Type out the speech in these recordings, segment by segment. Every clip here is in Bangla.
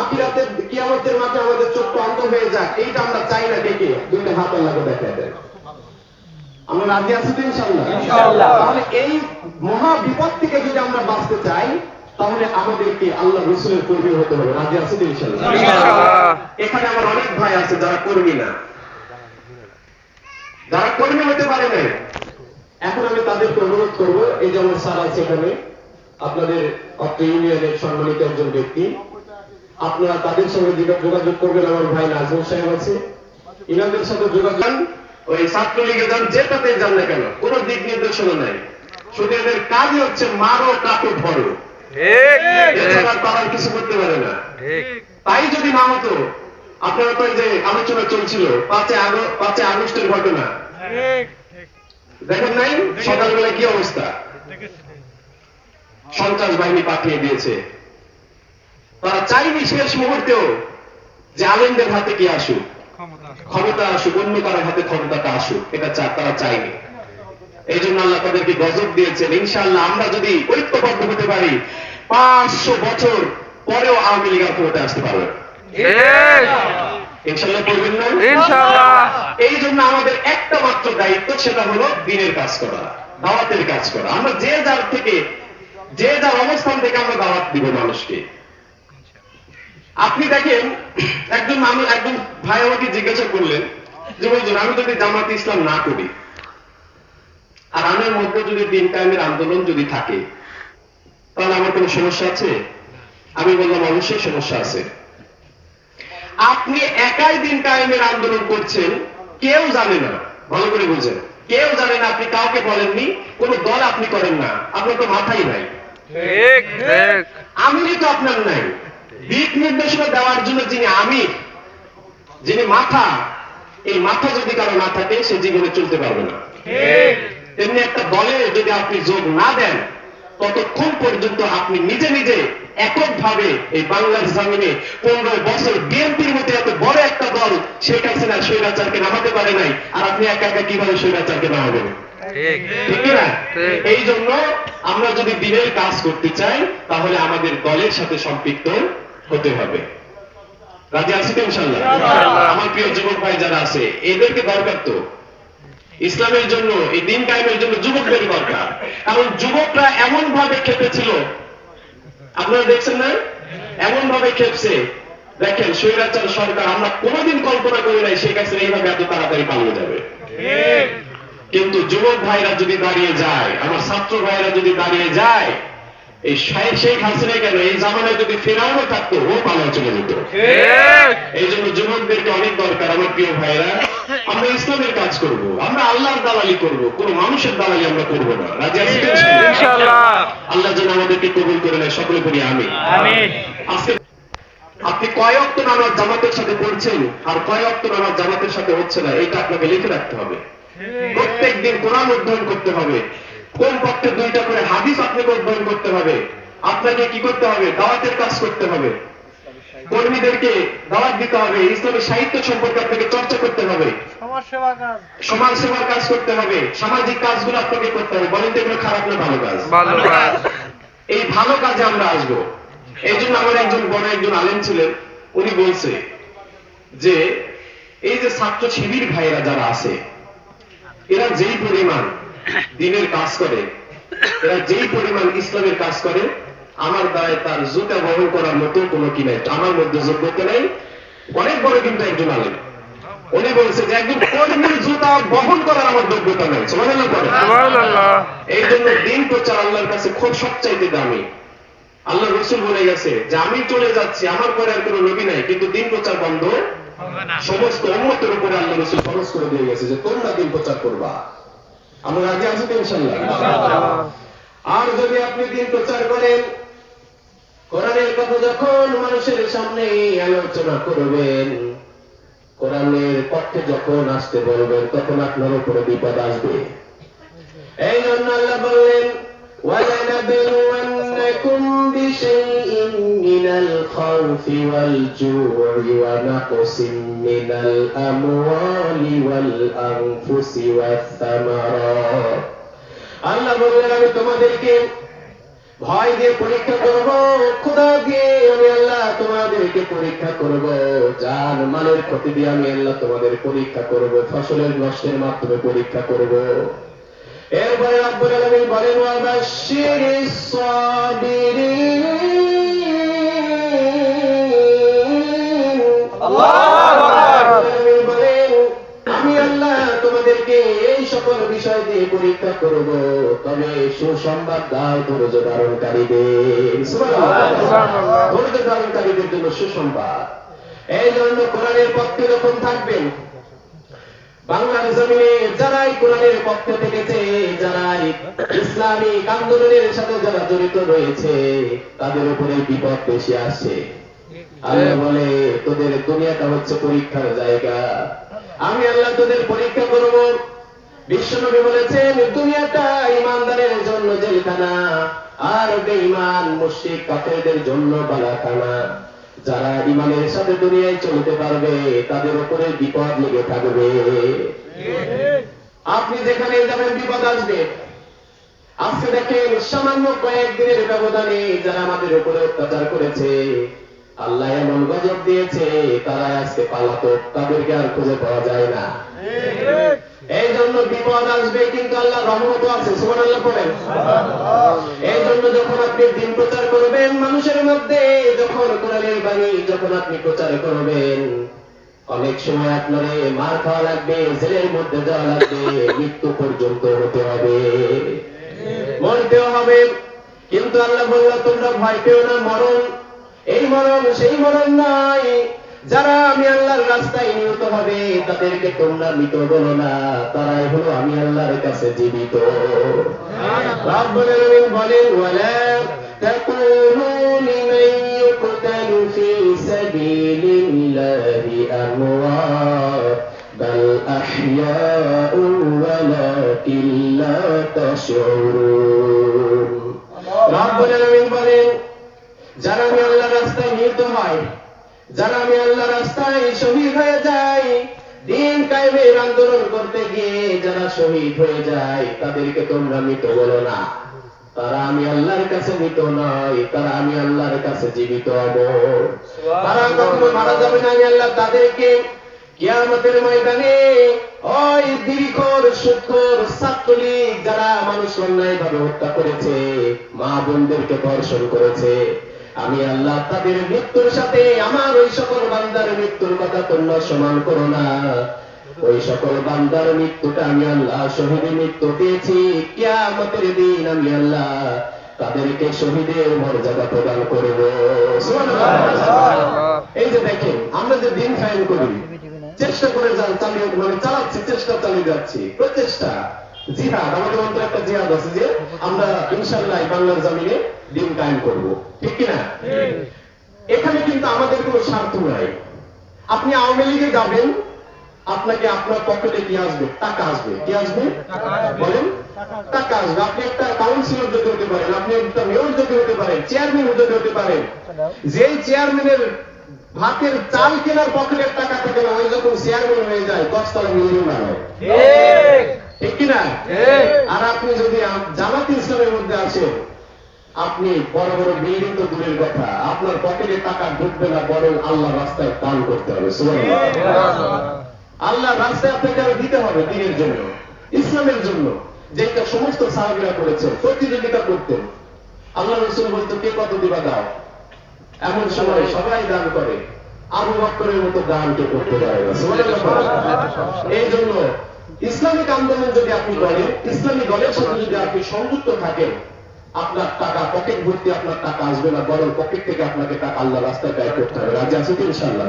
আখিরাতে কিয়ামতের মাঠে আমাদের চোখ অন্ধ হয়ে যাক এইটা আমরা চাই না ডেকে দুইটা হাত আল্লাহকে দেখায় দেন। আমরা রাজি আছি তো ইনশাআল্লাহ। তাহলে এই মহা বিপদ থেকে যদি আমরা বাঁচতে চাই তাহলে আমাদেরকে আল্লাহ রসুলের কর্মী হতে হবে। রাজি আছি তো ইনশাআল্লাহ। এখানে আমার অনেক ভাই আছে যারা কর্মী না। যারা কর্মী হতে পারে না এখন আমি তাদেরকে অনুরোধ করব এই যেমন স্যার আছে এখানে আপনাদের অর্থ ইউনিয়নের সম্মানিত একজন ব্যক্তি। আপনারা তাদের সঙ্গে যোগা- যোগাযোগ করবেন আমার ভাই নাজমুল সাহেব আছে। ইনাদের সাথে যোগাযোগ ওই ছাত্রলীগে যান যেটাতে যান না কেন কোন দিক নির্দেশনা নাই। শুধু এদের কাজই হচ্ছে মারো কাটো ধরো তারা কিছু করতে পারে না। তাই যদি না হতো আপনারা তো যে আলোচনা চলছিল পাঁচে পাঁচে আগস্টের ঘটনা। দেখেন নাই? সকালবেলা কি অবস্থা? সন্ত্রাস বাহিনী পাঠিয়ে দিয়েছে। তারা চাইনি শেষ মুহূর্তেও যে আলেমদের হাতে কি আসুক ক্ষমতা আসুক। অন্য কারোর হাতে ক্ষমতাটা আসুক এটা তারা চাইনি। এই জন্য আল্লাহ তাদেরকে গজব দিয়েছেন। ইনশাআল্লাহ আমরা যদি ঐক্যবদ্ধ হতে পারি পাঁচশো বছর পরেও আওয়ামী লীগ ক্ষমতায় আসতে পারবে। করবেন না? এই জন্য আমাদের একটা মাত্র দায়িত্ব সেটা হলো দিনের কাজ করা দাওয়াতের কাজ করা। আমরা যে যার থেকে যে যার অবস্থান থেকে আমরা দাওয়াত দিব মানুষকে। আপনি দেখেন একজন মানুষ একজন ভাই আমাকে জিজ্ঞাসা করলেন যে বলছেন আমি যদি জামাত ইসলাম না করি আর আমার মধ্যে যদি দিন কায়েমের আন্দোলন যদি থাকে তাহলে আমার কোনো সমস্যা আছে? আমি বললাম অবশ্যই সমস্যা আছে। আপনি একাই দিন কায়েমের আন্দোলন করছেন কেউ জানে না। ভালো করে বুঝেন। কেউ জানে না আপনি কাউকে বলেননি কোন দল আপনি করেন না। আপনার তো মাথাই নাই। ঠিক ঠিক। আমিরই তো আপনার নাই। দিক নির্দেশনা দেওয়ার জন্য যিনি আমির যিনি মাথা এই মাথা যদি কারও না থাকে সে জীবনে চলতে পারবে না। তেমনি একটা দলে যদি আপনি যোগ না দেন ততক্ষণ পর্যন্ত আপনি নিজে নিজে এককভাবে এই বাংলার জামিনে পনেরো বছর বিএনপির মধ্যে এত বড় একটা দল শেখ হাসিনা স্বৈরাচারকে নামাতে পারে নাই আর আপনি একা একা কীভাবে স্বৈরাচারকে নামাবেন? ঠিক। না এই জন্য আমরা যদি দিনের কাজ করতে চাই তাহলে আমাদের দলের সাথে সম্পৃক্ত হতে হবে। রাজি আছি তো ইনশাল্লাহ আমার প্রিয় যুবক ভাই যারা আছে এদেরকে দরকার তো। ইসলামের জন্য এই দিন কায়েমের জন্য যুবকদের দরকার। কারণ যুবকরা এমন ভাবে খেপেছিল আপনারা দেখছেন না? এমন ভাবে খেপছে। দেখেন স্বৈরাচার সরকার আমরা কোনোদিন কল্পনা করি নাই শেখ কাছে এইভাবে এত তাড়াতাড়ি পালিয়ে যাবে। কিন্তু যুবক ভাইরা যদি দাঁড়িয়ে যায় আমার ছাত্র ভাইরা যদি দাঁড়িয়ে যায় এই শেখ হাসিনা কেন? এই জামানায় যদি ফেরানো থাকতো ও পালাও চলে যেত। এই জন্য যুবকদেরকে অনেক দরকার আমার প্রিয় ভাইরা আমরা ইসলামের কাজ করব আমরা আল্লাহর দালালি করব কোন মানুষের দালালি আমরা করব না। রাজি আছি? ইনশাআল্লাহ। আল্লাহ যেন আমাদেরকে কবুল করে নেয় সকলে করি আমি আমিন। আজকে আপনি কয় অক্ত নামাজ জামাতের সাথে পড়ছেন? আর কয় অক্ত নামাজ জামাতের সাথে হচ্ছে না? এটা আপনাকে লিখে রাখতে হবে। প্রত্যেক দিন কোরআন অধ্যয়ন করতে হবে। কোন পক্ষে দুইটা করে হাদিস আপনাকে অধ্যয়ন করতে হবে? আপনাকে কি করতে হবে? দাওয়াতের কাজ করতে হবে। কর্মীদেরকে দাওয়াত দিতে হবে। ইসলামী সাহিত্য সম্পর্কে আপনাকে চর্চা করতে হবে। সমাজ সেবার কাজ করতে হবে। সামাজিক কাজগুলো আপনাকে করতে হবে। বলেন তো এগুলো খারাপ না ভালো কাজ? ভালো কাজ। এই ভালো কাজে আমরা আসব। এই জন্য আমার একজন বড় একজন আলেম ছিলেন। উনি বলছে যে এই যে ছাত্র শিবির ভাইরা যারা আছে এরা যেই পরিমাণ দিনের কাজ করে। এরা যেই পরিমাণ ইসলামের কাজ করে আমার দ্বারাই তার জুতা বহন করার মতো কোনো কি নাই। আমার মধ্যে যোগ্যতা নেই। অনেক বড় কিন্তু একজন আলেম। উনি বলছে যে একজন কর্মীর জুতা বহন করার আমার যোগ্যতা নেই। এই জন্য দিন প্রচার আল্লাহর কাছে খুব সবচাইতে দামি। আল্লাহ রসুল বলে গেছে যে আমি চলে যাচ্ছি আমার পরে আর কোনো নবী নাই। কিন্তু দিন প্রচার বন্ধ। সমস্ত উন্মতের উপরে আল্লাহ রসুল খরচ করে দিয়ে গেছে যে তোমরা দিন প্রচার করবা। আমরা রাজি আছি তো ইনশাল্লাহ আর যদি আপনি দিন প্রচার করেন কোরআনের কথা যখন মানুষের সামনে আলোচনা করবেন কোরআনের পক্ষে যখন আসতে বলবেন তখন আপনার উপরে বিপদ আসবে। এই জন্য আল্লাহ বললেন ওয়ালা নাবিলুন্নাকুম বিশাইইন مِّنَ الْخَوْفِ وَالْجُوعِ وَنَقْصٍ مِّنَ الْأَمْوَالِ وَالْأَنفُسِ وَالثَّمَرَاتِ আল্লাহ বললেন আমি তোমাদেরকে ভয় দিয়ে পরীক্ষা করব খোদা দিয়ে আমি আল্লাহ তোমাদেরকে পরীক্ষা করব জান মালের ক্ষতি দিয়ে আমি আল্লাহ তোমাদের পরীক্ষা করব ফসলের নষ্টের মাধ্যমে পরীক্ষা করব এরপরে রব্বুল আলামিন বলেন তোমাদেরকে এই সকল বিষয় দিয়ে পরীক্ষা করব। তবে সুসংবাদ দাও ধৈর্য ধারণকারীদের। ধৈর্য ধারণকারীদের জন্য সুসংবাদ। এই জন্য কোরআনের পক্ষে যখন থাকবেন। বাংলার জমিনে যারাই কোরআনের পক্ষে থেকেছে যারাই ইসলামিক আন্দোলনের সাথে যারা জড়িত রয়েছে তাদের উপরে বিপদ বেশি আসে আল্লাহ বলে তোদের দুনিয়াটা হচ্ছে পরীক্ষার জায়গা। আমি আল্লাহ তোদের পরীক্ষা করব। বিশ্বনবী বলেছেন দুনিয়াটা ইমানদারের জন্য জেলখানা আর বেঈমান, মুশরিক, কাফেরদের জন্য বালাখানা। যারা ইমানের সাথে দুনিয়ায় চলতে পারবে, তাদের উপরে বিপদ লেগে থাকবে। আপনি যেখানে যাবেন, বিপদ আসবে। আজকে দেখেন, সামান্য কয়েকদিনের ব্যবধানে যারা আমাদের উপরে অত্যাচার করেছে আল্লাহ এমন গজব দিয়েছে তারা আজকে পালাতক, তাদেরকে আর খুঁজে পাওয়া যায় না। এই জন্য বিপদ আসবে, কিন্তু আল্লাহ রহমত আছে সুমান আল্লাহ পড়েন। এই জন্য যখন আপনি দিন প্রচার করবেন, মানুষের মধ্যে, যখন কোরআনের বাণী যখন আপনি প্রচার করবেন, অনেক সময় আপনারে মার খাওয়া লাগবে, জেলের মধ্যে যাওয়া লাগবে, মৃত্যু পর্যন্ত হতে হবে। মরতেও হবে, কিন্তু আল্লাহ বলল, তোমরা ভয় পেও না, মরণ এই মরণ, সেই মরণ নয় যারা আমি আল্লাহর রাস্তায় নিহত হবে, তাদেরকে তোমরা মৃত বলো না। তারাই হলো আমি আল্লাহর কাছে জীবিত। বলেন যারা আমি আল্লাহর রাস্তায় নিহত যারা আমি আল্লাহর রাস্তায় শহীদ হয়ে যাই, দিন কায়েমের আন্দোলন করতে গিয়ে যারা শহীদ হয়ে যায়, তাদেরকে তোমরা মৃত বলো না। তারা আমি আল্লাহর কাছে মৃত নয়, তারা আমি আল্লাহর কাছে জীবিত হব। তারা কখনো মারা যাবে না, আমি আল্লাহ তাদেরকে কিয়ামতের ময়দানে ওই দিরিখর সুখর ছাত্রলীগ যারা মানুষ অন্যায় ভাবে হত্যা করেছে, মা বোনদেরকে ধর্ষণ করেছে আমি আল্লাহ তাদের মৃত্যুর সাথে আমার ওই সকল বান্দার মৃত্যুর কথা তোমরা সমান করো না। ওই সকল বান্দার মৃত্যুটা আমি আল্লাহ শহীদের মৃত্যু পেয়েছি। কিয়ামতের দিন আমি আল্লাহ তাদেরকে শহীদের মর্যাদা প্রদান করব। এই যে দেখেন আমরা যে দিন কায়েম করি চেষ্টা করে যান চালিয়ে মানে চালাচ্ছি চেষ্টা চালিয়ে যাচ্ছি। প্রচেষ্টা। জিহাদ আমাদের অন্তরে একটা জিহাদ আছে যে আমরা ইনশাল্লাহ বাংলার জমিনে দিন কায়েম করব। ঠিক কিনা? এখানে কিন্তু আমাদের কোনো স্বার্থ নাই। আপনি আওয়ামী লীগে যাবেন আপনাকে আপনার পকেটে কি আসবে? টাকা আসবে। কি আসবে? বলেন। টাকা আসবে। আপনি একটা কাউন্সিলর যদি হতে পারেন আপনি একটা মেয়র যদি হতে পারেন চেয়ারম্যান যদি হতে পারেন যেই চেয়ারম্যানের ভাতের চাল কেনার পকেটের টাকা থাকে না ওই যখন চেয়ারম্যান হয়ে যায় দশতলা বানায় ঠিক কিনা? আর আপনি যদি জামাত ইসলামের মধ্যে আসেন আপনি বড় বড় বিল্ডিং তো দূরের কথা। আপনার পকেটে টাকা ঢুকবে না বরং আল্লাহ রাস্তায় দান করতে হবে। আল্লাহ রাস্তায় আপনাকে আরও দিতে হবে দিনের জন্য ইসলামের জন্য। যেটা সমস্ত সাহাবিরা করেছেন প্রতিযোগিতা করতেন। আল্লাহ রসুল বলতো কে কত দিবা দাও? এমন সময় সবাই দান করে। আবু বক্করের মতো দান কে করতে পারে না। এই জন্য ইসলামিক আন্দোলন যদি আপনি করেন ইসলামী দলের সাথে যদি আপনি সংযুক্ত থাকেন আপনার টাকা পকেট ভর্তি আপনার টাকা আসবে না বরং পকেট থেকে আপনাকে টাকা আল্লাহ রাস্তায় ব্যয় করতে হবে। রাজি আছে তো ইনশাল্লাহ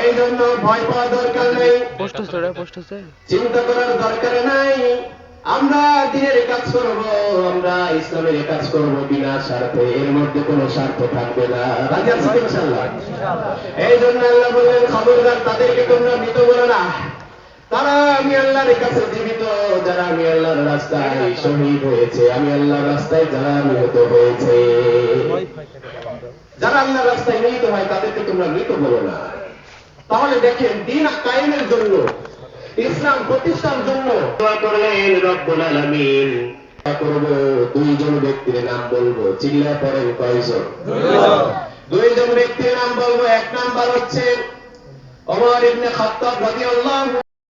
এই জন্য ভয় পাওয়ার দরকার নেই। চিন্তা করার দরকার নাই। আমরা দিনের কাজ করব আমরা ইসলামের কাজ করব বিনা স্বার্থে এর মধ্যে কোনো স্বার্থ থাকবে না। রাজি আছে তো ইনশাল্লাহ এই জন্য আল্লাহ বললেন খবরদার তাদেরকে তোমরা মৃত বলো না। তারা আমি আল্লাহর কাছে জীবিত যারা আমি আল্লাহর রাস্তায় শহীদ হয়েছে আমি আল্লাহর রাস্তায় যারা নিহত হয়েছে। যারা আল্লাহর রাস্তায় নিহিত হয় তাদেরকে তোমরা মৃত বলো না। তাহলে দেখেন দিন কায়েমের জন্য ইসলাম প্রতিষ্ঠার জন্য দোয়া করলেন রব্বুল আলামিন। করব দুইজন ব্যক্তির নাম বলব চিল্লা পড়েন কয়জন? দুইজন ব্যক্তির নাম বলব এক নাম্বার হচ্ছে ওমর ইবনে খাত্তাব রাদিয়াল্লাহু